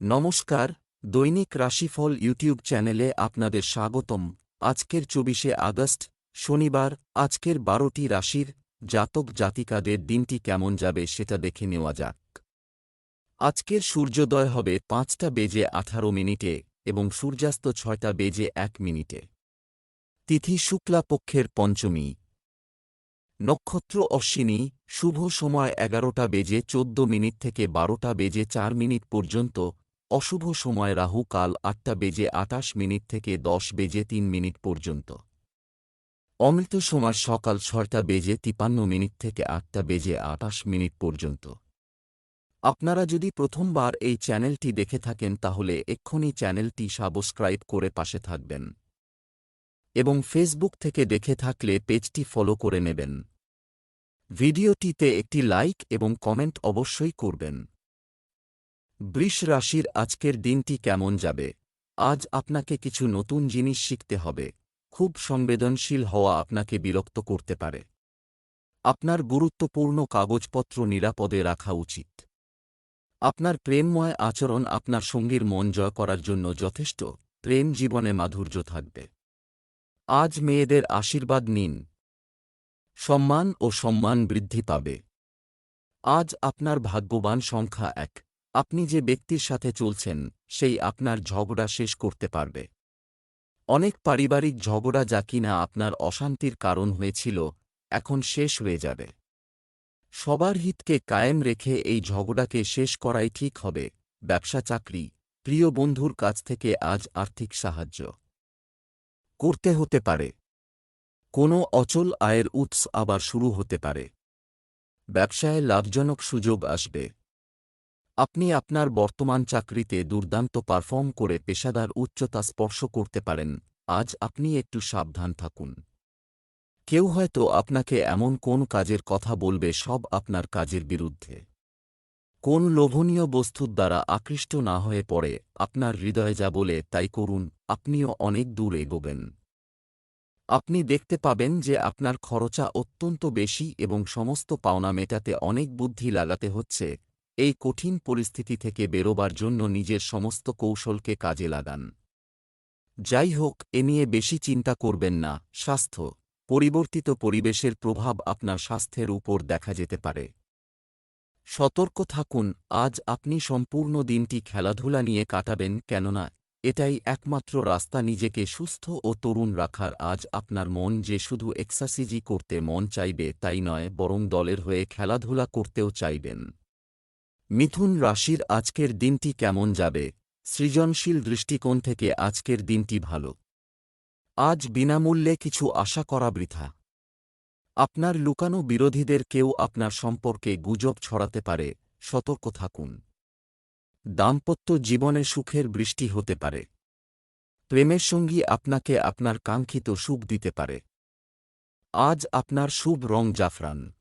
নমস্কার, দৈনিক রাশিফল ইউটিউব চ্যানেলে আপনাদের স্বাগতম। আজকের চব্বিশে আগস্ট, শনিবার, আজকের বারোটি রাশির জাতক জাতিকাদের দিনটি কেমন যাবে সেটা দেখে নেওয়া যাক। আজকের সূর্যোদয় হবে পাঁচটা বেজে আঠারো মিনিটে এবং সূর্যাস্ত ছয়টা বেজে এক মিনিটে। তিথি শুক্লা পক্ষের পঞ্চমী। নক্ষত্র অশ্বিনী, শুভ সময় এগারোটা বেজে চোদ্দ মিনিট থেকে বারোটা বেজে চার মিনিট পর্যন্ত অশুভ সময় রাহু কাল আটটা বেজে আটাশ মিনিট থেকে দশ বেজে তিন মিনিট পর্যন্ত। অমৃত সময় সকাল ছয়টা বেজে তিপান্ন মিনিট থেকে আটটা বেজে আটাশ মিনিট পর্যন্ত। আপনারা যদি প্রথমবার এই চ্যানেলটি দেখে থাকেন তাহলে এক্ষুনি চ্যানেলটি সাবস্ক্রাইব করে পাশে থাকবেন। এবং ফেসবুক থেকে দেখে থাকলে পেজটি ফলো করে নেবেন। ভিডিওটিতে একটি লাইক এবং কমেন্ট অবশ্যই করবেন। বৃষ রাশির আজকের দিনটি কেমন যাবে? আজ আপনাকে কিছু নতুন জিনিস শিখতে হবে। খুব সংবেদনশীল হওয়া আপনাকে বিরক্ত করতে পারে। আপনার গুরুত্বপূর্ণ কাগজপত্র নিরাপদে রাখা উচিত। আপনার প্রেমময় আচরণ আপনার সঙ্গীর মন জয় করার জন্য যথেষ্ট। প্রেম জীবনে মাধুর্য থাকবে। আজ মেয়েদের আশীর্বাদ নিন। সম্মান ও সম্মান বৃদ্ধি পাবে। আজ আপনার ভাগ্যবান সংখ্যা এক। আপনি যে ব্যক্তির সাথে চলছেন, সেই আপনার ঝগড়া শেষ করতে পারবে। অনেক পারিবারিক ঝগড়া যা কিনা আপনার অশান্তির কারণ হয়েছিল, এখন শেষ হয়ে যাবে। সবার হিতকে কায়েম রেখে এই ঝগড়াকে শেষ করাই ঠিক হবে, ব্যবসা চাকরি, প্রিয় বন্ধুর কাছ থেকে আজ আর্থিক সাহায্য। করতে হতে পারে। কোনো অচল আয়ের উৎস আবার শুরু হতে পারে। ব্যবসায় লাভজনক সুযোগ আসবে। আপনি আপনার বর্তমান চাকরিতে দুর্দান্ত পারফর্ম করে পেশাদার উচ্চতা স্পর্শ করতে পারেন, আজ আপনি একটু সাবধান থাকুন। কেউ হয়তো আপনাকে এমন কোন কাজের কথা বলবে সব আপনার কাজের বিরুদ্ধে। কোন লোভনীয় বস্তুর দ্বারা আকৃষ্ট না হয়ে পড়ে, আপনার হৃদয়ে যা বলে তাই করুন, আপনিও অনেক দূর এগোবেন। আপনি দেখতে পাবেন যে আপনার খরচা অত্যন্ত বেশি এবং সমস্ত পাওনা মেটাতে অনেক বুদ্ধি লাগাতে হচ্ছে এই কঠিন পরিস্থিতি থেকে বেরোবার জন্য নিজের সমস্ত কৌশলকে কাজে লাগান। যাই হোক, এ নিয়ে বেশি চিন্তা করবেন না, স্বাস্থ্য, পরিবর্তিত পরিবেশের প্রভাব আপনার স্বাস্থ্যের উপর দেখা যেতে পারে। সতর্ক থাকুন, আজ আপনি সম্পূর্ণ দিনটি খেলাধুলা নিয়ে কাটাবেন কেননা, এটাই একমাত্র রাস্তা নিজেকে সুস্থ ও তরুণ রাখার। আজ আপনার মন যে শুধু এক্সারসাইজই করতে মন চাইবে তাই নয়, বরং দলের হয়ে খেলাধুলা করতেও চাইবেন। মিথুন রাশির আজকের দিনটি কেমন যাবে? সৃজনশীল দৃষ্টিকোণ থেকে আজকের দিনটি ভালো। আজ বিনামূল্যে কিছু আশা করা বৃথা। আপনার লুকানো বিরোধীদের কেউ আপনার সম্পর্কে গুজব ছড়াতে পারে, সতর্ক থাকুন। দাম্পত্য জীবনে সুখের বৃষ্টি হতে পারে। প্রেমের সঙ্গী আপনাকে আপনার কাঙ্ক্ষিত সুখ দিতে পারে। আজ আপনার শুভ রং জাফরান।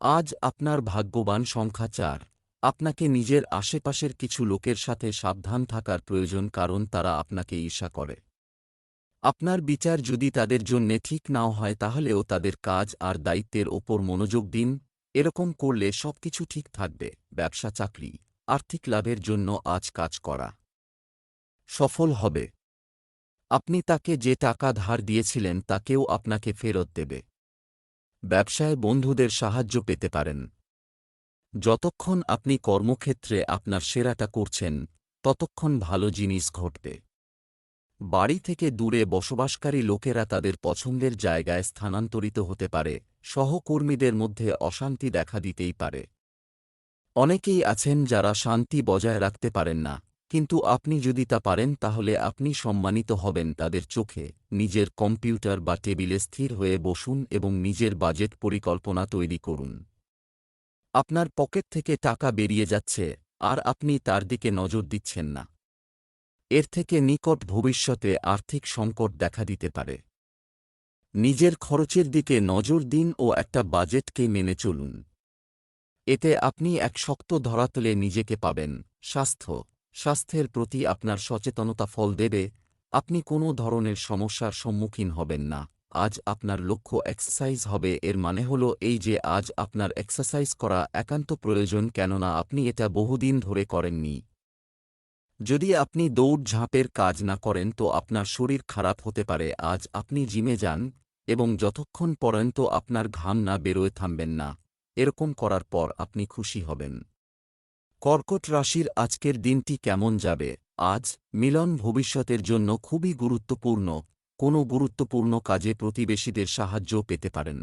আজ আপনার ভাগ্যবান সংখ্যা চার। আপনাকে নিজের আশেপাশের কিছু লোকের সাথে সাবধান থাকার প্রয়োজন কারণ তারা আপনাকে ঈর্ষা করে। আপনার বিচার যদি তাদের জন্যে ঠিক নাও হয় তাহলেও তাদের কাজ আর দায়িত্বের ওপর মনোযোগ দিন, এরকম করলে সবকিছু ঠিক থাকবে, ব্যবসা, চাকরি, আর্থিক লাভের জন্য আজ কাজ করা সফল হবে। আপনি তাকে যে টাকা ধার দিয়েছিলেন তাকেও আপনাকে ফেরত দেবে। ব্যবসায় বন্ধুদের সাহায্য পেতে পারেন। যতক্ষণ আপনি কর্মক্ষেত্রে আপনার সেরাটা করছেন, ততক্ষণ ভালো জিনিস ঘটবে। বাড়ি থেকে দূরে বসবাসকারী লোকেরা তাদের পছন্দের জায়গায় স্থানান্তরিত হতে পারে, সহকর্মীদের মধ্যে অশান্তি দেখা দিতেই পারে। অনেকেই আছেন যারা শান্তি বজায় রাখতে পারেন না, কিন্তু আপনি যদি তা পারেন তাহলে আপনি সম্মানিত হবেন তাদের চোখে, নিজের কম্পিউটার বা টেবিলে স্থির হয়ে বসুন এবং নিজের বাজেট পরিকল্পনা তৈরি করুন। আপনার পকেট থেকে টাকা বেরিয়ে যাচ্ছে, আর আপনি তার দিকে নজর দিচ্ছেন না। এর থেকে নিকট ভবিষ্যতে আর্থিক সংকট দেখা দিতে পারে। নিজের খরচের দিকে নজর দিন ও একটা বাজেটকে মেনে চলুন। এতে আপনি এক শক্ত ধরাতলে নিজেকে পাবেন। স্বাস্থ্য, স্বাস্থ্যের প্রতি আপনার সচেতনতা ফল দেবে। আপনি কোনো ধরনের সমস্যার সম্মুখীন হবেন না। আজ আপনার লক্ষ্য এক্সারসাইজ হবে। এর মানে হল এই যে আজ আপনার এক্সারসাইজ করা একান্ত প্রয়োজন কেননা আপনি এটা বহুদিন ধরে করেননি। যদি আপনি দৌড় ঝাঁপের কাজ না করেন তো আপনার শরীর খারাপ হতে পারে। আজ আপনি জিমে যান এবং যতক্ষণ পর্যন্ত আপনার ঘাম না বেরোয় থামবেন না। এরকম করার পর আপনি খুশি হবেন। কর্কট রাশির আজকের দিনটি কেমন যাবে? আজ মিলন ভবিষ্যতের জন্য খুবই গুরুত্বপূর্ণ। কোনো গুরুত্বপূর্ণ কাজে প্রতিবেশীদের সাহায্য পেতে পারেন।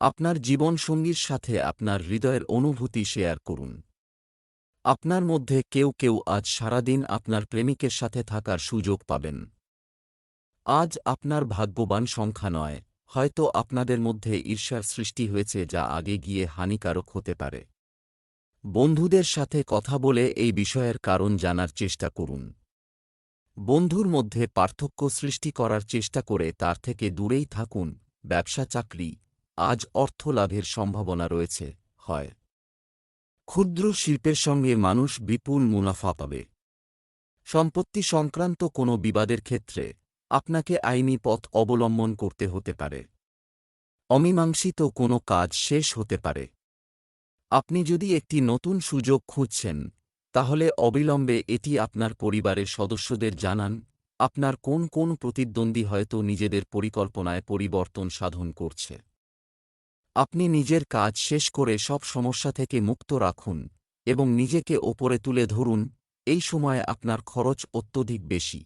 আপনার জীবনসঙ্গীর সাথে আপনার হৃদয়ের অনুভূতি শেয়ার করুন। আপনার মধ্যে কেউ কেউ আজ সারাদিন আপনার প্রেমিকের সাথে থাকার সুযোগ পাবেন। আজ আপনার ভাগ্যবান সংখ্যা নয়, হয়তো আপনাদের মধ্যে ঈর্ষার সৃষ্টি হয়েছে যা আগে গিয়ে হানিকারক হতে পারে। বন্ধুদের সাথে কথা বলে এই বিষয়ের কারণ জানার চেষ্টা করুন। বন্ধুর মধ্যে পার্থক্য সৃষ্টি করার চেষ্টা করে তার থেকে দূরেই থাকুন, ব্যবসা চাকরি, আজ অর্থ লাভের সম্ভাবনা রয়েছে, হয়। ক্ষুদ্র শিল্পের সঙ্গে মানুষ বিপুল মুনাফা পাবে। সম্পত্তি সংক্রান্ত কোনো বিবাদের ক্ষেত্রে আপনাকে আইনি পথ অবলম্বন করতে হতে পারে। অমীমাংসিত কোনো কাজ শেষ হতে পারে। আপনি যদি একটি নতুন সুযোগ খুঁজছেন তাহলে অবিলম্বে এটি আপনার পরিবারের সদস্যদের জানান, আপনার কোন কোন প্রতিদ্বন্দ্বী হয়তো নিজেদের পরিকল্পনায় পরিবর্তন সাধন করছে। আপনি নিজের কাজ শেষ করে সব সমস্যা থেকে মুক্ত রাখুন এবং নিজেকে ওপরে তুলে ধরুন, এই সময়ে আপনার খরচ অত্যধিক বেশি।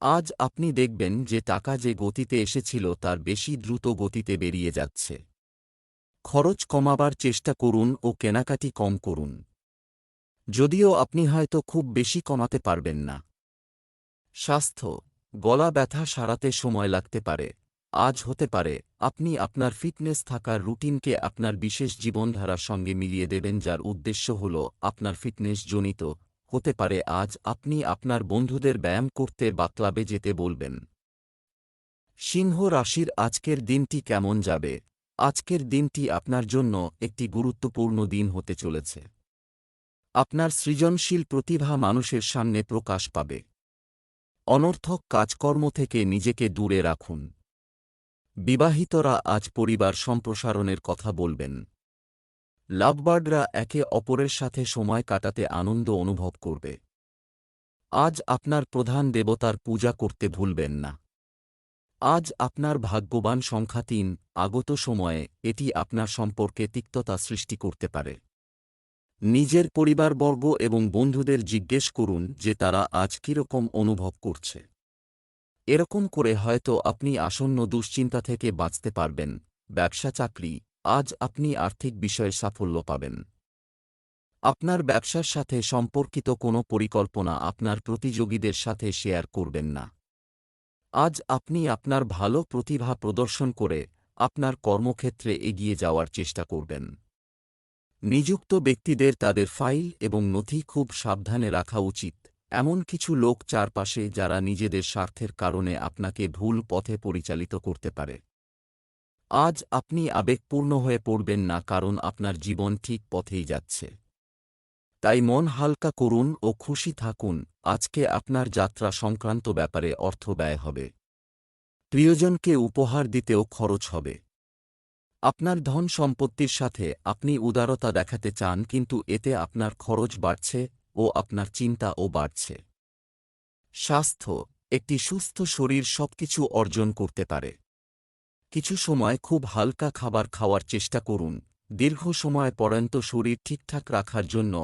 আজ আপনি দেখবেন যে টাকা যে গতিতে এসেছিল তার বেশি দ্রুত গতিতে বেরিয়ে যাচ্ছে। খরচ কমাবার চেষ্টা করুন ও কেনাকাটি কম করুন। যদিও আপনি হয়তো খুব বেশি কমাতে পারবেন না। স্বাস্থ্য, গলা ব্যথা সারাতে সময় লাগতে পারে, আজ হতে পারে, আপনি আপনার ফিটনেস থাকার রুটিনকে আপনার বিশেষ জীবনধারার সঙ্গে মিলিয়ে দেবেন যার উদ্দেশ্য হল আপনার ফিটনেস জনিত, হতে পারে আজ আপনি আপনার বন্ধুদের ব্যায়াম করতে বা ক্লাবে যেতে বলবেন। সিংহ রাশির আজকের দিনটি কেমন যাবে? আজকের দিনটি আপনার জন্য একটি গুরুত্বপূর্ণ দিন হতে চলেছে। আপনার সৃজনশীল প্রতিভা মানুষের সামনে প্রকাশ পাবে। অনর্থক কাজকর্ম থেকে নিজেকে দূরে রাখুন। বিবাহিতরা আজ পরিবার সম্প্রসারণের কথা বলবেন। লাভবার্ডরা একে অপরের সাথে সময় কাটাতে আনন্দ অনুভব করবে। আজ আপনার প্রধান দেবতার পূজা করতে ভুলবেন না। আজ আপনার ভাগ্যবান সংখ্যা তিন, আগত সময়ে এটি আপনার সম্পর্কে তিক্ততা সৃষ্টি করতে পারে। নিজের পরিবারবর্গ এবং বন্ধুদের জিজ্ঞেস করুন যে তারা আজ কীরকম অনুভব করছে। এরকম করে হয়তো আপনি আসন্ন দুশ্চিন্তা থেকে বাঁচতে পারবেন, ব্যবসা চাকরি, আজ আপনি আর্থিক বিষয়ে সাফল্য পাবেন। আপনার ব্যবসার সাথে সম্পর্কিত কোনো পরিকল্পনা আপনার প্রতিযোগীদের সাথে শেয়ার করবেন না। আজ আপনি আপনার ভালো প্রতিভা প্রদর্শন করে আপনার কর্মক্ষেত্রে এগিয়ে যাওয়ার চেষ্টা করবেন। নিযুক্ত ব্যক্তিদের তাদের ফাইল এবং নথি খুব সাবধানে রাখা উচিত। এমন কিছু লোক চারপাশে যারা নিজেদের স্বার্থের কারণে আপনাকে ভুল পথে পরিচালিত করতে পারে। আজ আপনি আবেগপূর্ণ হয়ে পড়বেন না কারণ আপনার জীবন ঠিক পথেই যাচ্ছে। তাই মন হালকা করুন ও খুশি থাকুন। আজকে আপনার যাত্রা সংক্রান্ত ব্যাপারে অর্থ ব্যয় হবে। প্রিয়জনকে উপহার দিতেও খরচ হবে। আপনার ধন সম্পত্তির সাথে আপনি উদারতা দেখাতে চান, কিন্তু এতে আপনার খরচ বাড়ছে ও আপনার চিন্তাও বাড়ছে। স্বাস্থ্য, একটি সুস্থ শরীর সবকিছু অর্জন করতে পারে। কিছু সময় খুব হালকা খাবার খাওয়ার চেষ্টা করুন, দীর্ঘ সময় পর্যন্ত শরীর ঠিকঠাক রাখার জন্য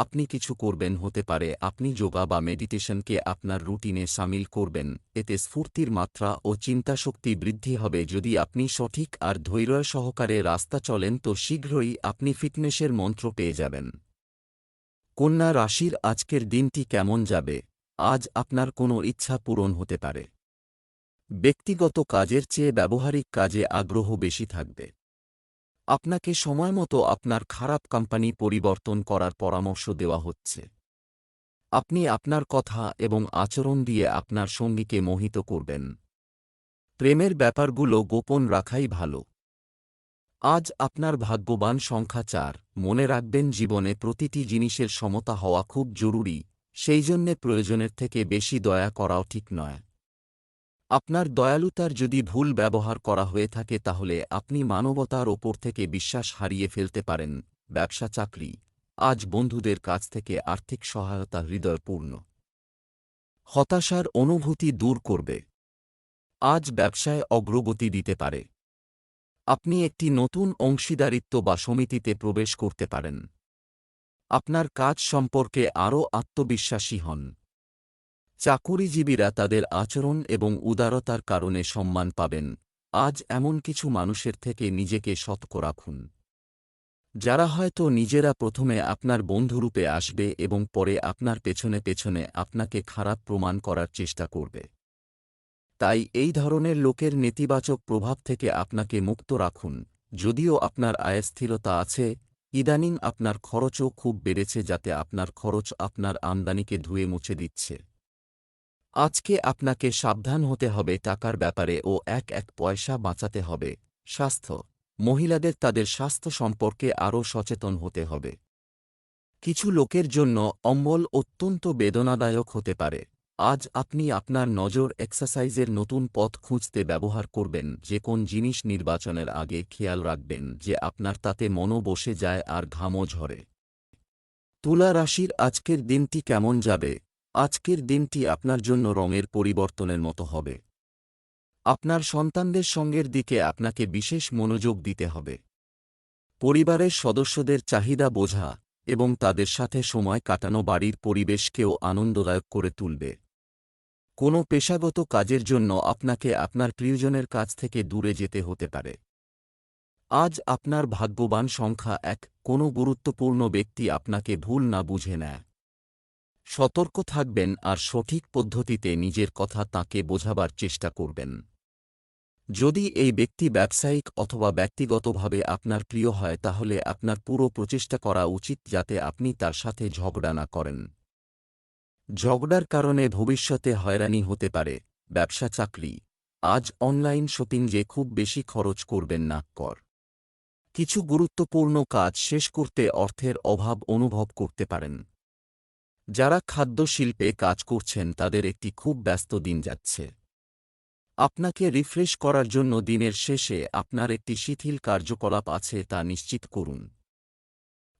আপনি কিছু করবেন হতে পারে, আপনি যোগা বা মেডিটেশনকে আপনার রুটিনে সামিল করবেন, এতে স্ফূর্তির মাত্রা ও চিন্তাশক্তি বৃদ্ধি হবে। যদি আপনি সঠিক আর ধৈর্য সহকারে রাস্তা চলেন, তো শীঘ্রই আপনি ফিটনেসের মন্ত্র পেয়ে যাবেন। কন্যা রাশির আজকের দিনটি কেমন যাবে? আজ আপনার কোনো ইচ্ছা পূরণ হতে পারে। ব্যক্তিগত কাজের চেয়ে ব্যবহারিক কাজে আগ্রহ বেশি থাকবে। আপনাকে সময়মতো আপনার খারাপ কোম্পানি পরিবর্তন করার পরামর্শ দেওয়া হচ্ছে। আপনি আপনার কথা এবং আচরণ দিয়ে আপনার সঙ্গীকে মোহিত করবেন। প্রেমের ব্যাপারগুলো গোপন রাখাই ভালো। আজ আপনার ভাগ্যবান সংখ্যা চার। মনে রাখবেন জীবনে প্রতিটি জিনিসের সমতা হওয়া খুব জরুরি, সেই জন্যে প্রয়োজনের থেকে বেশি দয়া করাও ঠিক নয়। আপনার দয়ালুতার যদি ভুল ব্যবহার করা হয়ে থাকে তাহলে আপনি মানবতার ওপর থেকে বিশ্বাস হারিয়ে ফেলতে পারেন, ব্যবসা চাকরি। আজ বন্ধুদের কাছ থেকে আর্থিক সহায়তা হৃদয়পূর্ণ। হতাশার অনুভূতি দূর করবে। আজ ব্যবসায় অগ্রগতি দিতে পারে। আপনি একটি নতুন অংশীদারিত্ব বা সমিতিতে প্রবেশ করতে পারেন। আপনার কাজ সম্পর্কে আরও আত্মবিশ্বাসী হন। চাকুরিজীবীরা তাদের আচরণ এবং উদারতার কারণে সম্মান পাবেন। আজ এমন কিছু মানুষের থেকে নিজেকে সতর্ক রাখুন। যারা হয়তো নিজেরা প্রথমে আপনার বন্ধুরূপে আসবে এবং পরে আপনার পেছনে পেছনে আপনাকে খারাপ প্রমাণ করার চেষ্টা করবে। তাই এই ধরনের লোকের নেতিবাচক প্রভাব থেকে আপনাকে মুক্ত রাখুন। যদিও আপনার আয় স্থিরতা আছে, ইদানিং আপনার খরচও খুব বেড়েছে যাতে আপনার খরচ আপনার আমদানিকে ধুয়ে মুছে দিচ্ছে। আজকে আপনাকে সাবধান হতে হবে টাকার ব্যাপারে ও এক এক পয়সা বাঁচাতে হবে। স্বাস্থ্য। মহিলাদের তাদের স্বাস্থ্য সম্পর্কে আরও সচেতন হতে হবে। কিছু লোকের জন্য অম্বল অত্যন্ত বেদনাদায়ক হতে পারে। আজ আপনি আপনার নজর এক্সারসাইজের নতুন পথ খুঁজতে ব্যবহার করবেন, যে কোন জিনিস নির্বাচনের আগে খেয়াল রাখবেন, যে আপনার তাতে মনও বসে যায় আর ঘামও ঝরে। তুলা রাশির আজকের দিনটি কেমন যাবে? আজকের দিনটি আপনার জন্য রঙের পরিবর্তনের মতো হবে। আপনার সন্তানদের সঙ্গের দিকে আপনাকে বিশেষ মনোযোগ দিতে হবে। পরিবারের সদস্যদের চাহিদা বোঝা এবং তাদের সাথে সময় কাটানো বাড়ির পরিবেশকেও আনন্দদায়ক করে তুলবে। কোনো পেশাগত কাজের জন্য আপনাকে আপনার প্রিয়জনের কাছ থেকে দূরে যেতে হতে পারে। আজ আপনার ভাগ্যবান সংখ্যা এক, কোনো গুরুত্বপূর্ণ ব্যক্তি আপনাকে ভুল না বুঝে নেয়। সতর্ক থাকবেন আর সঠিক পদ্ধতিতে নিজের কথা তাকে বোঝাবার চেষ্টা করবেন। যদি এই ব্যক্তি ব্যবসায়িক অথবা ব্যক্তিগতভাবে আপনার প্রিয় হয়, তাহলে আপনার পুরো প্রচেষ্টা করা উচিত যাতে আপনি তার সাথে ঝগড়া না করেন। ঝগড়ার কারণে ভবিষ্যতে হয়রানি হতে পারে, ব্যবসা, চাকরি। আজ অনলাইন শপিং যে খুব বেশি খরচ করবেন না, কর। কিছু গুরুত্বপূর্ণ কাজ শেষ করতে অর্থের অভাব অনুভব করতে পারেন। যারা খাদ্য শিল্পে কাজ করছেন তাদের একটি খুব ব্যস্ত দিন যাচ্ছে। আপনাকে রিফ্রেশ করার জন্য দিনের শেষে আপনার একটি শিথিল কার্যকলাপ আছে তা নিশ্চিত করুন।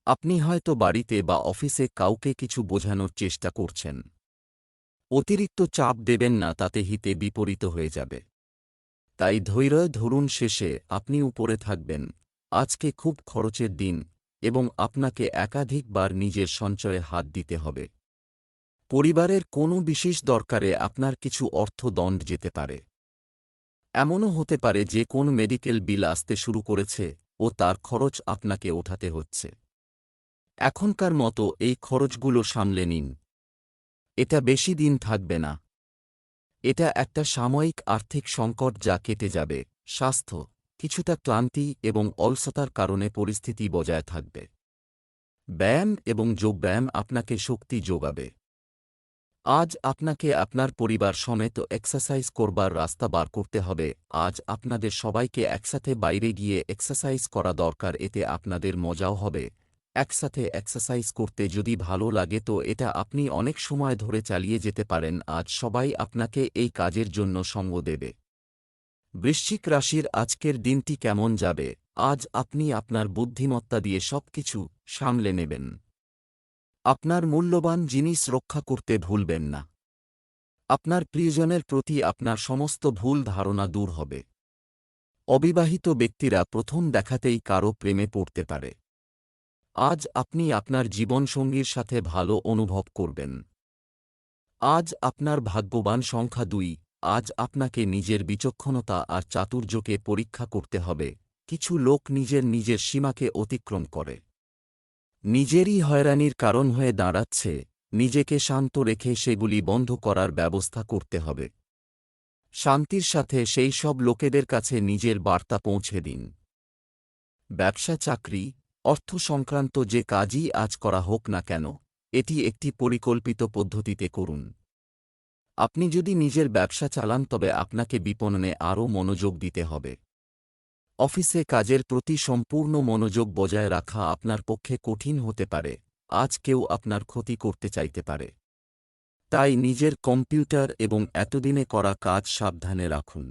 আপনি হয়তো বাড়িতে বা অফিসে কাউকে কিছু বোঝানোর চেষ্টা করছেন। অতিরিক্ত চাপ দেবেন না, তাতে হিতে বিপরীত হয়ে যাবে। তাই ধৈর্য ধরুন শেষে, আপনি উপরে থাকবেন। আজকে খুব খরচের দিন এবং আপনাকে একাধিকবার নিজের সঞ্চয়ে হাত দিতে হবে। পরিবারের কোনো বিশেষ দরকারে আপনার কিছু অর্থ দণ্ড যেতে পারে। এমনও হতে পারে যে কোন মেডিকেল বিল আসতে শুরু করেছে ও তার খরচ আপনাকে ওঠাতে হচ্ছে। এখনকার মতো এই খরচগুলো সামলে নিন। এটা বেশি দিন থাকবে না। এটা একটা সাময়িক আর্থিক সংকট যা কেটে যাবে, স্বাস্থ্য, কিছুটা ক্লান্তি এবং অলসতার কারণে পরিস্থিতি বজায় থাকবে। ব্যায়াম এবং যোগব্যায়াম আপনাকে শক্তি যোগাবে। আজ আপনাকে আপনার পরিবার সমেত এক্সারসাইজ করবার রাস্তা বার করতে হবে। আজ আপনাদের সবাইকে একসাথে বাইরে গিয়ে এক্সারসাইজ করা দরকার, এতে আপনাদের মজাও হবে। একসাথে এক্সারসাইজ করতে যদি ভালো লাগে তো এটা আপনি অনেক সময় ধরে চালিয়ে যেতে পারেন, আজ সবাই আপনাকে এই কাজের জন্য সঙ্গ দেবে। বৃশ্চিক রাশির আজকের দিনটি কেমন যাবে? আজ আপনি আপনার বুদ্ধিমত্তা দিয়ে সবকিছু সামলে নেবেন। আপনার মূল্যবান জিনিস রক্ষা করতে ভুলবেন না। আপনার প্রিয়জনের প্রতি আপনার সমস্ত ভুল ধারণা দূর হবে। অবিবাহিত ব্যক্তিরা প্রথম দেখাতেই কারও প্রেমে পড়তে পারে। আজ আপনি আপনার জীবনসঙ্গীর সাথে ভালো অনুভব করবেন। আজ আপনার ভাগ্যবান সংখ্যা দুই, আজ আপনাকে নিজের বিচক্ষণতা আর চাতুর্যকে পরীক্ষা করতে হবে, কিছু লোক নিজের নিজের সীমাকে অতিক্রম করে। নিজেরই হয়রানির কারণ হয়ে দাঁড়াচ্ছে, নিজেকে শান্ত রেখে সেগুলি বন্ধ করার ব্যবস্থা করতে হবে। শান্তির সাথে সেই সব লোকেদের কাছে নিজের বার্তা পৌঁছে দিন। ব্যবসা চাকরি, অর্থ সংক্রান্ত যে কাজই আজ করা হোক না কেন, এটি একটি পরিকল্পিত পদ্ধতিতে করুন। আপনি যদি নিজের ব্যবসা চালান তবে আপনাকে বিপণনে আরও মনোযোগ দিতে হবে। অফিসে কাজের প্রতি সম্পূর্ণ মনোযোগ বজায় রাখা আপনার পক্ষে কঠিন হতে পারে, আজ কেউ আপনার ক্ষতি করতে চাইতে পারে। তাই নিজের কম্পিউটার এবং এতদিনে করা কাজ সাবধানে রাখুন।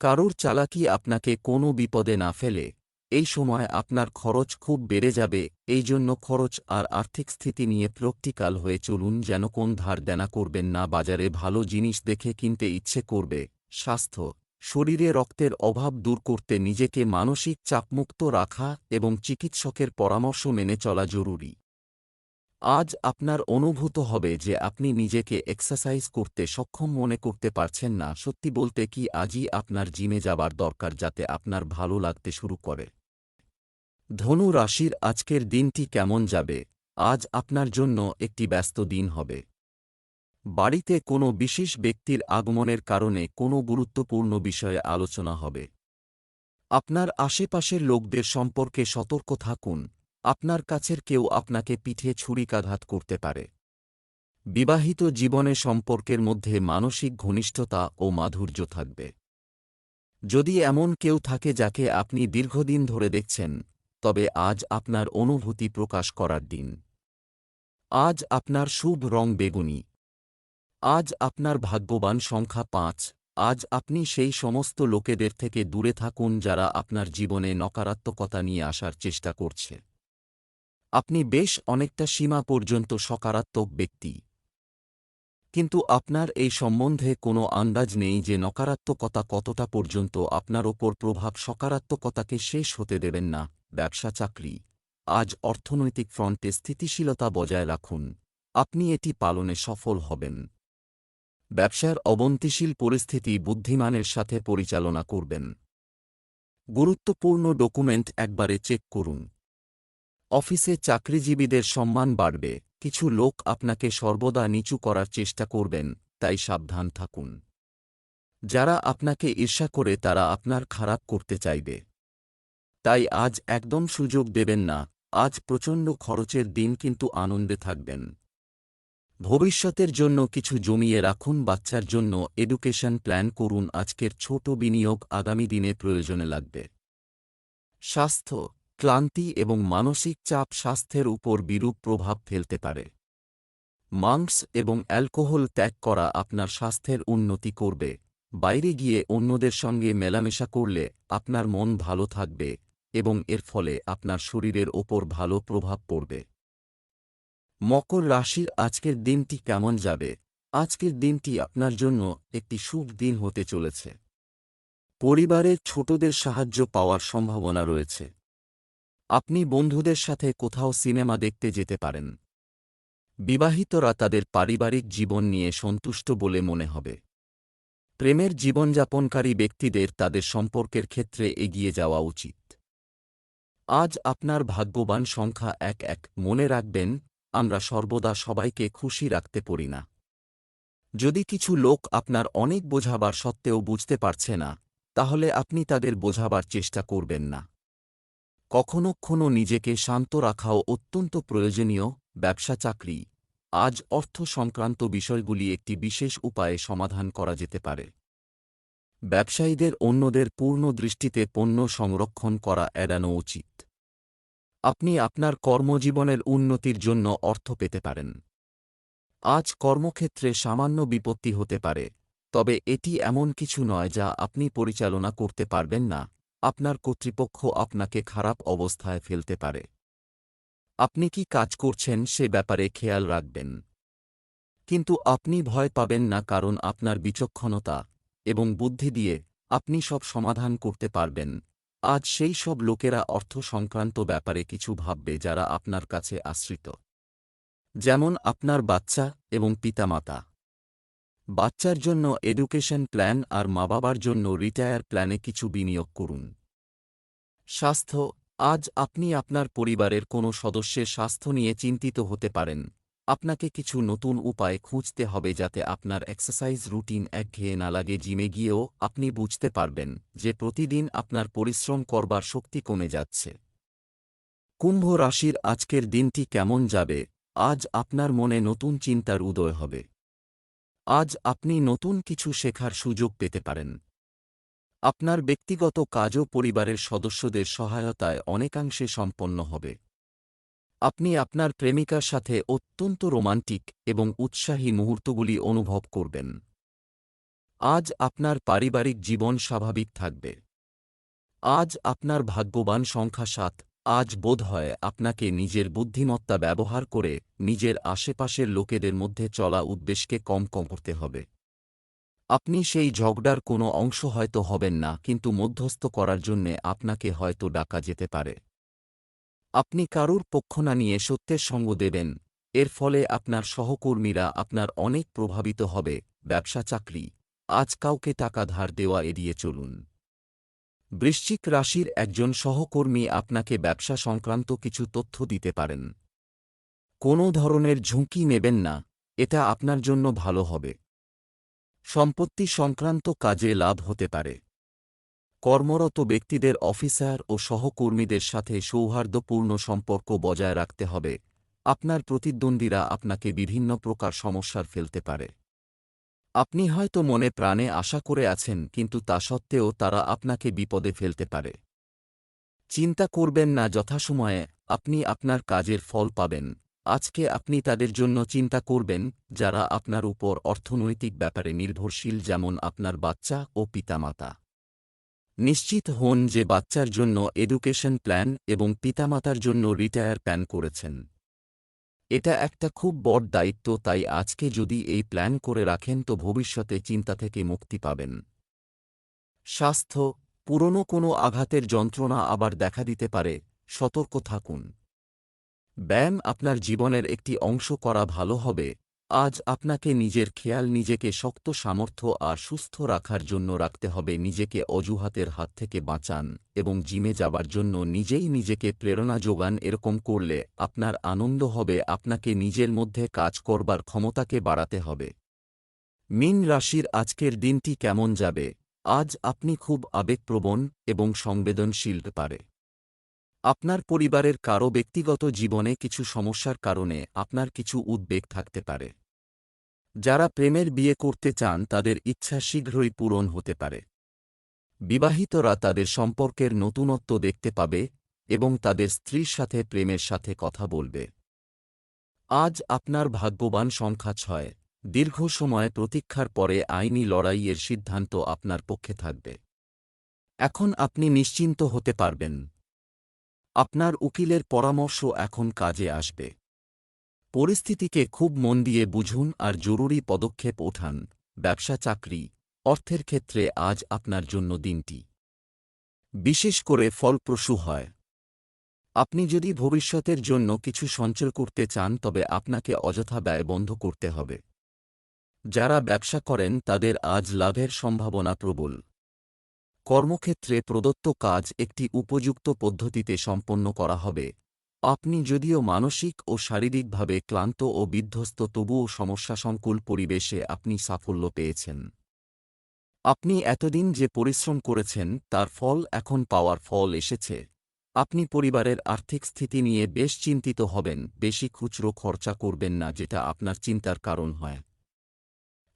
কারোর চালাকি আপনাকে কোনো বিপদে না ফেলে, এই সময় আপনার খরচ খুব বেড়ে যাবে, এই জন্য খরচ আর আর্থিক স্থিতি নিয়ে প্র্যাকটিক্যাল হয়ে চলুন যেন কোন ধার দেনা করবেন না, বাজারে ভালো জিনিস দেখে কিনতে ইচ্ছে করবে, স্বাস্থ্য শরীরে রক্তের অভাব দূর করতে নিজেকে মানসিক চাপমুক্ত রাখা এবং চিকিৎসকের পরামর্শ মেনে চলা জরুরি। আজ আপনার অনুভূত হবে যে আপনি নিজেকে এক্সারসাইজ করতে সক্ষম মনে করতে পারছেন না। সত্যি বলতে কি আজই আপনার জিমে যাবার দরকার যাতে আপনার ভালো লাগতে শুরু করে। ধনু রাশির আজকের দিনটি কেমন যাবে? আজ আপনার জন্য একটি ব্যস্ত দিন হবে। বাড়িতে কোনো বিশেষ ব্যক্তির আগমনের কারণে কোনো গুরুত্বপূর্ণ বিষয়ে আলোচনা হবে। আপনার আশেপাশের লোকদের সম্পর্কে সতর্ক থাকুন। আপনার কাছের কেউ আপনাকে পিঠে ছুরিকাঘাত করতে পারে। বিবাহিত জীবনে সম্পর্কের মধ্যে মানসিক ঘনিষ্ঠতা ও মাধুর্য থাকবে। যদি এমন কেউ থাকে যাকে আপনি দীর্ঘদিন ধরে দেখছেন, তবে আজ আপনার অনুভূতি প্রকাশ করার দিন। আজ আপনার শুভ রং বেগুনি। আজ আপনার ভাগ্যবান সংখ্যা পাঁচ। আজ আপনি সেই সমস্ত লোকেদের থেকে দূরে থাকুন যারা আপনার জীবনে নকারাত্মকতা নিয়ে আসার চেষ্টা করছে। আপনি বেশ অনেকটা সীমা পর্যন্ত সকারাত্মক ব্যক্তি। কিন্তু আপনার এই সম্বন্ধে কোনো আন্দাজ নেই যে নকারাত্মকতা কতটা পর্যন্ত আপনার ওপর প্রভাব সকারাত্মকতাকে শেষ হতে দেবেন না, ব্যবসা, চাকরি। আজ অর্থনৈতিক ফ্রন্টে স্থিতিশীলতা বজায় রাখুন। আপনি এটি পালনে সফল হবেন। ব্যবসার অবন্তিশীল পরিস্থিতি বুদ্ধিমানের সাথে পরিচালনা করবেন। গুরুত্বপূর্ণ ডকুমেন্ট একবারে চেক করুন। অফিসে চাকরিজীবীদের সম্মান বাড়বে, কিছু লোক আপনাকে সর্বদা নিচু করার চেষ্টা করবেন, তাই সাবধান থাকুন। যারা আপনাকে ঈর্ষা করে তারা আপনার খারাপ করতে চাইবে। তাই আজ একদম সুযোগ দেবেন না, আজ প্রচণ্ড খরচের দিন কিন্তু আনন্দে থাকবেন। ভবিষ্যতের জন্য কিছু জমিয়ে রাখুন, বাচ্চার জন্য এডুকেশন প্ল্যান করুন, আজকের ছোট বিনিয়োগ আগামী দিনে প্রয়োজনে লাগবে। স্বাস্থ্য, ক্লান্তি এবং মানসিক চাপ স্বাস্থ্যের উপর বিরূপ প্রভাব ফেলতে পারে। মাংস এবং অ্যালকোহল ত্যাগ করা আপনার স্বাস্থ্যের উন্নতি করবে। বাইরে গিয়ে অন্যদের সঙ্গে মেলামেশা করলে আপনার মন ভালো থাকবে এবং এর ফলে আপনার শরীরের ওপর ভালো প্রভাব পড়বে। মকর রাশির আজকের দিনটি কেমন যাবে? আজকের দিনটি আপনার জন্য একটি শুভ দিন হতে চলেছে। পরিবারের ছোটদের সাহায্য পাওয়ার সম্ভাবনা রয়েছে। আপনি বন্ধুদের সাথে কোথাও সিনেমা দেখতে যেতে পারেন। বিবাহিতরা তাদের পারিবারিক জীবন নিয়ে সন্তুষ্ট বলে মনে হবে। প্রেমের জীবনযাপনকারী ব্যক্তিদের তাদের সম্পর্কের ক্ষেত্রে এগিয়ে যাওয়া উচিত। আজ আপনার ভাগ্যবান সংখ্যা এক এক। মনে রাখবেন আমরা সর্বদা সবাইকে খুশি রাখতে পারি না। যদি কিছু লোক আপনার অনেক বোঝাবার সত্ত্বেও বুঝতে পারছে না, তাহলে আপনি তাদের বোঝাবার চেষ্টা করবেন না। কখনো কখনো নিজেকে শান্ত রাখাও অত্যন্ত প্রয়োজনীয়, ব্যবসা চাকরি। আজ অর্থ সংক্রান্ত বিষয়গুলি একটি বিশেষ উপায়ে সমাধান করা যেতে পারে। ব্যবসায়ীদের অন্যদের পূর্ণ দৃষ্টিতে পণ্য সংরক্ষণ করা এড়ানো উচিত। আপনি আপনার কর্মজীবনের উন্নতির জন্য অর্থ পেতে পারেন। আজ কর্মক্ষেত্রে সামান্য বিপত্তি হতে পারে, তবে এটি এমন কিছু নয় যা আপনি পরিচালনা করতে পারবেন না, আপনার কর্তৃপক্ষ আপনাকে খারাপ অবস্থায় ফেলতে পারে। আপনি কি কাজ করছেন সে ব্যাপারে খেয়াল রাখবেন। কিন্তু আপনি ভয় পাবেন না কারণ আপনার বিচক্ষণতা এবং বুদ্ধি দিয়ে আপনি সব সমাধান করতে পারবেন। আজ সেই সব লোকেরা অর্থ সংক্রান্ত ব্যাপারে কিছু ভাববে যারা আপনার কাছে আশ্রিত। যেমন আপনার বাচ্চা এবং পিতামাতা। বাচ্চার জন্য এডুকেশন প্ল্যান আর মা বাবার জন্য রিটায়ার প্ল্যানে কিছু বিনিয়োগ করুন। স্বাস্থ্য, আজ আপনি আপনার পরিবারের কোনো সদস্যের স্বাস্থ্য নিয়ে চিন্তিত হতে পারেন। আপনাকে কিছু নতুন উপায় খুঁজতে হবে যাতে আপনার এক্সারসাইজ রুটিন একঘেয়ে না লাগে জিমে গিয়েও আপনি বুঝতে পারবেন যে প্রতিদিন আপনার পরিশ্রম করবার শক্তি কমে যাচ্ছে। কুম্ভ রাশির আজকের দিনটি কেমন যাবে? আজ আপনার মনে নতুন চিন্তার উদয় হবে। আজ আপনি নতুন কিছু শেখার সুযোগ পেতে পারেন। আপনার ব্যক্তিগত কাজও পরিবারের সদস্যদের সহায়তায় অনেকাংশে সম্পন্ন হবে। আপনি আপনার প্রেমিকার সাথে অত্যন্ত রোমান্টিক এবং উৎসাহী মুহূর্তগুলি অনুভব করবেন। আজ আপনার পারিবারিক জীবন স্বাভাবিক থাকবে। আজ আপনার ভাগ্যবান সংখ্যা সাত, আজ বোধ হয় আপনাকে নিজের বুদ্ধিমত্তা ব্যবহার করে নিজের আশেপাশের লোকেদের মধ্যে চলা উদ্দেশ্যকে কম কম করতে হবে। আপনি সেই ঝগড়ার কোনো অংশ হয়তো হবেন না, কিন্তু মধ্যস্থ করার জন্যে আপনাকে হয়তো ডাকা যেতে পারে। আপনি কারুর পক্ষ না নিয়ে সত্যের সঙ্গ দেবেন, এর ফলে আপনার সহকর্মীরা আপনার অনেক প্রভাবিত হবে, ব্যবসা চাকরি, আজ কাউকে টাকা ধার দেওয়া এড়িয়ে চলুন। বৃশ্চিক রাশির একজন সহকর্মী আপনাকে ব্যবসা সংক্রান্ত কিছু তথ্য দিতে পারেন। কোনো ধরনের ঝুঁকি নেবেন না, এটা আপনার জন্য ভালো হবে। সম্পত্তি সংক্রান্ত কাজে লাভ হতে পারে। কর্মরত ব্যক্তিদের অফিসার ও সহকর্মীদের সাথে সৌহার্দ্যপূর্ণ সম্পর্ক বজায় রাখতে হবে। আপনার প্রতিদ্বন্দ্বীরা আপনাকে বিভিন্ন প্রকার সমস্যার ফেলতে পারে। আপনি হয়তো মনে প্রাণে আশা করে আছেন, কিন্তু তা সত্ত্বেও তারা আপনাকে বিপদে ফেলতে পারে। চিন্তা করবেন না, যথাসময়ে আপনি আপনার কাজের ফল পাবেন। আজকে আপনি তাদের জন্য চিন্তা করবেন, যারা আপনার উপর অর্থনৈতিক ব্যাপারে নির্ভরশীল, যেমন আপনার বাচ্চা ও পিতামাতা। নিশ্চিত হন যে বাচ্চার জন্য এডুকেশন প্ল্যান এবং পিতামাতার জন্য রিটায়ার প্ল্যান করেছেন। এটা একটা খুব বড় দায়িত্ব, তাই আজকে যদি এই প্ল্যান করে রাখেন তো ভবিষ্যতে চিন্তা থেকে মুক্তি পাবেন। স্বাস্থ্য, পুরনো কোনো আঘাতের যন্ত্রণা আবার দেখা দিতে পারে, সতর্ক থাকুন। ব্যায়াম আপনার জীবনের একটি অংশ করা ভালো হবে আজ আপনাকে নিজের খেয়াল, নিজেকে শক্ত সামর্থ্য আর সুস্থ রাখার জন্য রাখতে হবে। নিজেকে অজুহাতের হাত থেকে বাঁচান এবং জিমে যাবার জন্য নিজেই নিজেকে প্রেরণা যোগান। এরকম করলে আপনার আনন্দ হবে, আপনাকে নিজের মধ্যে কাজ করবার ক্ষমতাকে বাড়াতে হবে। মিন রাশির আজকের দিনটি কেমন যাবে? আজ আপনি খুব আবেগপ্রবণ এবং সংবেদনশীল পারে। আপনার পরিবারের কারও ব্যক্তিগত জীবনে কিছু সমস্যার কারণে আপনার কিছু উদ্বেগ থাকতে পারে। যারা প্রেমের বিয়ে করতে চান, তাদের ইচ্ছা শীঘ্রই পূরণ হতে পারে। বিবাহিতরা তাদের সম্পর্কের নতুনত্ব দেখতে পাবে এবং তাদের স্ত্রীর সাথে প্রেমের সাথে কথা বলবে। আজ আপনার ভাগ্যবান সংখ্যা ছয়। দীর্ঘ সময় প্রতীক্ষার পরে আইনি লড়াইয়ের সিদ্ধান্ত আপনার পক্ষে থাকবে। এখন আপনি নিশ্চিন্ত হতে পারবেন। আপনার উকিলের পরামর্শ এখন কাজে আসবে। পরিস্থিতিকে খুব মন দিয়ে বুঝুন আর জরুরি পদক্ষেপ ওঠান। ব্যবসা চাকরি, অর্থের ক্ষেত্রে আজ আপনার জন্য দিনটি। বিশেষ করে ফলপ্রসূ হয়। আপনি যদি ভবিষ্যতের জন্য কিছু সঞ্চয় করতে চান, তবে আপনাকে অযথা ব্যয় বন্ধ করতে হবে। যারা ব্যবসা করেন, তাদের আজ লাভের সম্ভাবনা প্রবল। কর্মক্ষেত্রে প্রদত্ত কাজ একটি উপযুক্ত পদ্ধতিতে সম্পন্ন করা হবে। আপনি যদিও মানসিক ও শারীরিকভাবে ক্লান্ত ও বিধ্বস্ত, তবুও সমস্যাসংকুল পরিবেশে আপনি সাফল্য পেয়েছেন। আপনি এতদিন যে পরিশ্রম করেছেন, তার ফল এখন পাওয়ার ফল এসেছে। আপনি পরিবারের আর্থিক স্থিতি নিয়ে বেশ চিন্তিত হবেন, বেশি খুচরো খরচা করবেন না, যেটা আপনার চিন্তার কারণ হয়।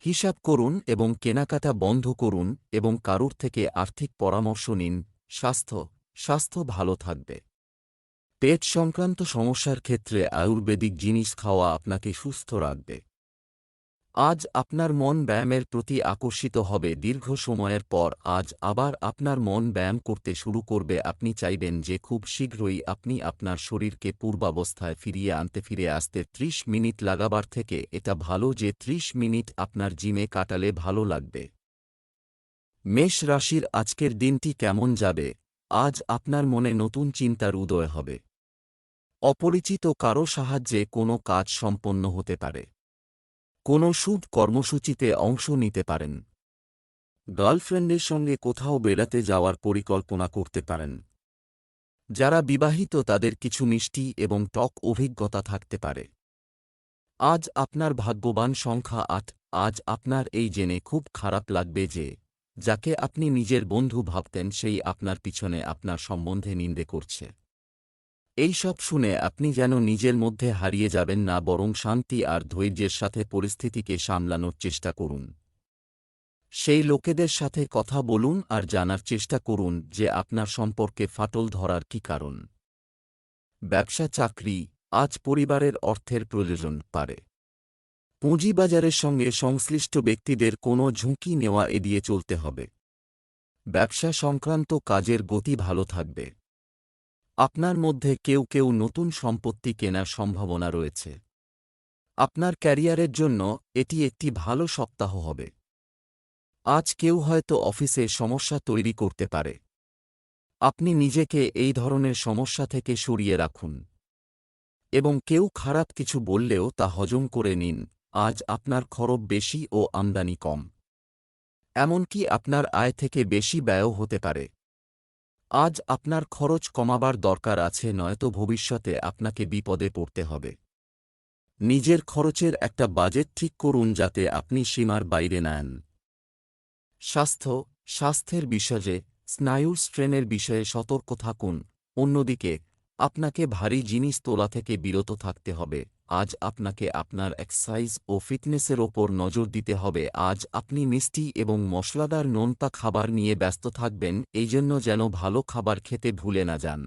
হিসাব করুন এবং কেনাকাটা বন্ধ করুন এবং কারুর থেকে আর্থিক পরামর্শ নিন। স্বাস্থ্য স্বাস্থ্য ভালো থাকবে। পেট সংক্রান্ত সমস্যার ক্ষেত্রে আয়ুর্বেদিক জিনিস খাওয়া আপনাকে সুস্থ রাখবে। আজ আপনার মন ব্যায়ামের প্রতি আকর্ষিত হবে। দীর্ঘ সময়ের পর আজ আবার আপনার মন ব্যায়াম করতে শুরু করবে। আপনি চাইবেন যে খুব শীঘ্রই আপনি আপনার শরীরকে পূর্বাবস্থায় ফিরিয়ে আনতে, ফিরে আসতে। ত্রিশ মিনিট লাগাবার থেকে এটা ভালো যে ত্রিশ মিনিট আপনার জিমে কাটালে ভালো লাগবে। মেষ রাশির আজকের দিনটি কেমন যাবে? আজ আপনার মনে নতুন চিন্তার উদয় হবে। অপরিচিত কারও সাহায্যে কোনো কাজ সম্পন্ন হতে পারে। কোনো শুভ কর্মসূচিতে অংশ নিতে পারেন। গার্লফ্রেন্ডের সঙ্গে কোথাও বেড়াতে যাওয়ার পরিকল্পনা করতে পারেন। যারা বিবাহিত তাদের কিছু মিষ্টি এবং টক অভিজ্ঞতা থাকতে পারে। আজ আপনার ভাগ্যবান সংখ্যা আট, আজ আপনার এই জেনে খুব খারাপ লাগবে যে, যাকে আপনি নিজের বন্ধু ভাবতেন সেই আপনার পিছনে আপনার সম্বন্ধে নিন্দে করছে। এই সব শুনে আপনি যেন নিজের মধ্যে হারিয়ে যাবেন না, বরং শান্তি আর ধৈর্যের সাথে পরিস্থিতিকে সামলানোর চেষ্টা করুন। সেই লোকেদের সাথে কথা বলুন আর জানার চেষ্টা করুন যে আপনার সম্পর্কে ফাটল ধরার কি কারণ। ব্যবসা, চাকরি আজ পরিবারের অর্থের প্রয়োজন পারে। পুঁজিবাজারের সঙ্গে সংশ্লিষ্ট ব্যক্তিদের কোনো ঝুঁকি নেওয়া এড়িয়ে চলতে হবে। ব্যবসা সংক্রান্ত কাজের গতি ভালো থাকবে। আপনার মধ্যে কেউ কেউ নতুন সম্পত্তি কেনার সম্ভাবনা রয়েছে। আপনার ক্যারিয়ারের জন্য এটি একটি ভালো সপ্তাহ হবে। আজ কেউ হয়তো অফিসে সমস্যা তৈরি করতে পারে। আপনি নিজেকে এই ধরনের সমস্যা থেকে সরিয়ে রাখুন। এবং কেউ খারাপ কিছু বললেও তা হজম করে নিন। আজ আপনার খরব বেশি ও আমদানি কম। এমনকি আপনার আয় থেকে বেশি ব্যয়ও হতে পারে। আজ আপনার খরচ কমাবার দরকার আছে, নয়তো ভবিষ্যতে আপনাকে বিপদে পড়তে হবে। নিজের খরচের একটা বাজেট ঠিক করুন যাতে আপনি সীমার বাইরে নেন স্বাস্থ্য, স্বাস্থ্যের বিষয়ে, স্নায়ুর স্ট্রেনের বিষয়ে সতর্ক থাকুন। অন্যদিকে, আপনাকে ভারী জিনিস তোলা থেকে বিরত থাকতে হবে। আজ আপনাকে আপনার এক্সারসাইজ ও ফিটনেসের ওপর নজর দিতে হবে। আজ আপনি মিষ্টি এবং মশলাদার নোনতা খাবার নিয়ে ব্যস্ত থাকবেন এই জন্য যেন ভালো খাবার খেতে ভুলে না যান।